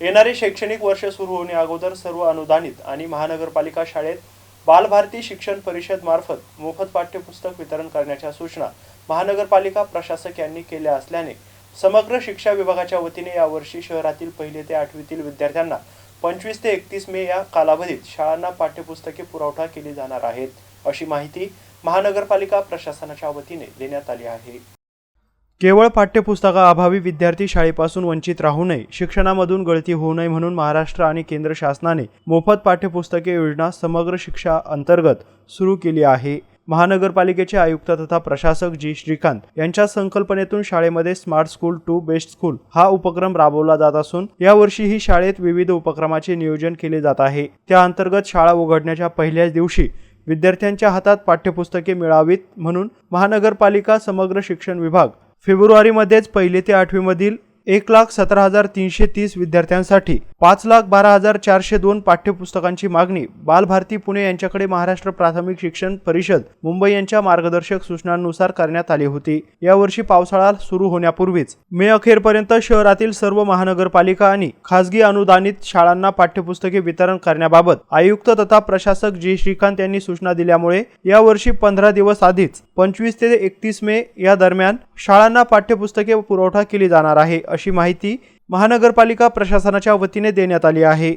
येणारे शैक्षणिक वर्ष सुरू होणे अगोदर सर्व अनुदानित आणि महानगरपालिका शाळेत बालभारती शिक्षण परिषद मार्फत मोफत पाठ्यपुस्तक वितरण करण्याच्या सूचना महानगरपालिका प्रशासक यांनी केल्या असल्याने समग्र शिक्षा विभागाच्या वतीने यावर्षी शहरातील पहिले ते आठवीतील विद्यार्थ्यांना पंचवीस ते एकतीस मे या कालावधीत शाळांना पाठ्यपुस्तके पुरवठा केली जाणार आहेत अशी माहिती महानगरपालिका प्रशासनाच्या वतीने देण्यात आली आहे. केवळ पाठ्यपुस्तकाअभावी विद्यार्थी शाळेपासून वंचित राहू नये शिक्षणामधून गळती होऊ नये म्हणून महाराष्ट्र आणि केंद्र शासनाने मोफत पाठ्यपुस्तके योजना समग्र शिक्षा अंतर्गत सुरू केली आहे. महानगरपालिकेचे आयुक्त तथा प्रशासक जी. श्रीकांत यांच्या संकल्पनेतून शाळेमध्ये smart school to best school हा उपक्रम राबवला जात असून यावर्षीही शाळेत विविध उपक्रमाचे नियोजन केले जात आहे. त्या अंतर्गत शाळा उघडण्याच्या पहिल्याच दिवशी विद्यार्थ्यांच्या हातात पाठ्यपुस्तके मिळावीत म्हणून महानगरपालिका समग्र शिक्षण विभाग फेब्रुवारीमध्येच पहिले ते आठवीमधील एक लाख सतरा हजार तीनशे तीस विद्यार्थ्यांसाठी पाच लाख बारा हजार चारशे दोन पाठ्यपुस्तकांची मागणी बालभारती पुणे यांच्याकडे महाराष्ट्र प्राथमिक शिक्षण परिषद मुंबई यांच्या मार्गदर्शक सूचनांनुसार करण्यात आली होती. यावर्षी पावसाळा सुरू होण्यापूर्वीच मे अखेरपर्यंत शहरातील सर्व महानगरपालिका आणि खासगी अनुदानित शाळांना पाठ्यपुस्तके वितरण करण्याबाबत आयुक्त तथा प्रशासक जी श्रीकांत यांनी सूचना दिल्यामुळे यावर्षी पंधरा दिवस आधीच पंचवीस ते एकतीस मे या दरम्यान शाळांना पाठ्यपुस्तके पुरवठा केली जाणार आहे अशी माहिती महानगरपालिका प्रशासनाच्या वतीने देण्यात आली आहे.